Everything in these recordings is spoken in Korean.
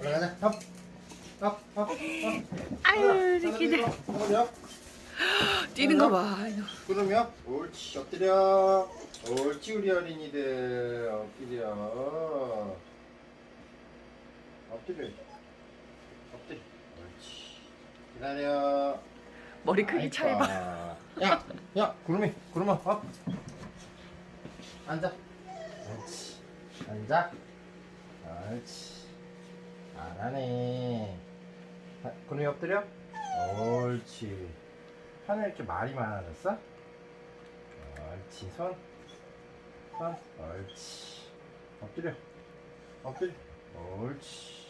올라가자. 업. 업. 업. 업. 아유, 새끼들. 구름이요? 뛰는 거 봐. 구름이요? 옳지. 엎드려. 옳지 우리 어린이들. 엎드려. 엎드려. 엎드려. 옳지. 기다려. 머리 크기. 차이 봐. 야, 야, 구름이, 구름아, 업. 앉아. 옳지. 앉아. 옳지. 잘하네. 아, 구름이 엎드려. 옳지. 하늘 이렇게 말이 많아졌어? 옳지. 손. 손. 옳지. 엎드려. 엎드려. 옳지.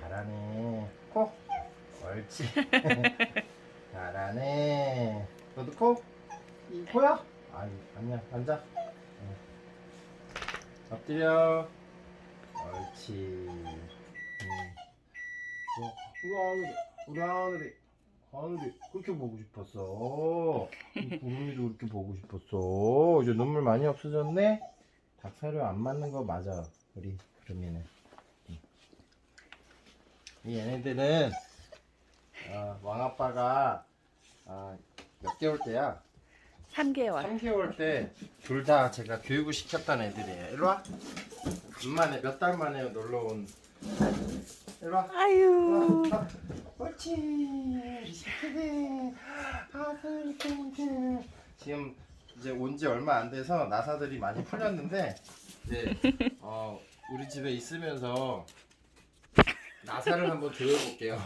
잘하네. 코. 옳지. 잘하네. 너도 코? 이 코야? 아니, 아니야. 앉아. 응. 엎드려. 옳지. 음. 어, 우리 하늘이, 우리 하늘이, 하늘이 그렇게 보고 싶었어. 이 구름이도 그렇게 보고 싶었어. 이제 눈물 많이 없어졌네? 닭사료 안 맞는 거 맞아. 우리 구름이는. 응. 이 얘네들은 어, 왕아빠가 아, 몇 개월 때야? 3개월. 3개월 때 둘 다 제가 교육을 시켰던 애들이에요. 일로 와. 간만에 몇 달 만에 놀러 온. 일로 와. 아유. 아, 옳지. 우리 새끼들. 아, 그 새끼들. 지금 이제 온 지 얼마 안 돼서 나사들이 많이 풀렸는데 이제 어, 우리 집에 있으면서 나사를 한번 교육볼게요.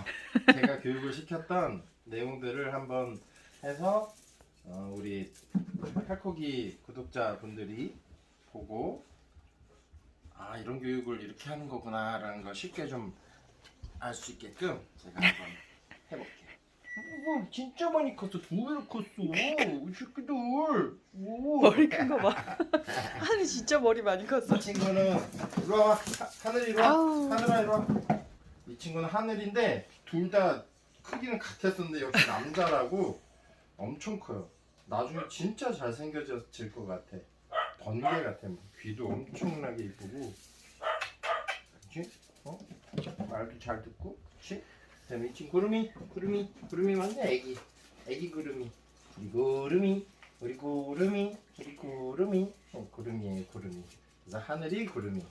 제가 교육을 시켰던 내용들을 한번 해서 어, 우리 팔코기 구독자분들이 보고 아 이런 교육을 이렇게 하는 거구나 라는 걸 쉽게 좀 알 수 있게끔 제가 한번 해볼게요. 와 진짜 많이 컸어 두 배로 컸어 이 새끼들 오. 머리 큰 거 봐. 아니 진짜 머리 많이 컸어. 이 친구는 이리 와 하- 하늘 이리 와 아우. 하늘아 이리 와이 친구는 하늘인데 둘 다 크기는 같았었는데 역시 남자라고 엄청 커요. 나중에 진짜 잘생겨질 것 같아. 번개 같아. 뭐. 귀도 엄청나게 이쁘고. 그치? 어? 말도 잘 듣고. 그치? 그다음에 이 친구 구름이 구름이 구름이 완전 애기. 애기 구름이. 우리 구름이 우리 구름이 우리 구름이. 어, 구름이에요 구름이. 그래서 하늘이 구름이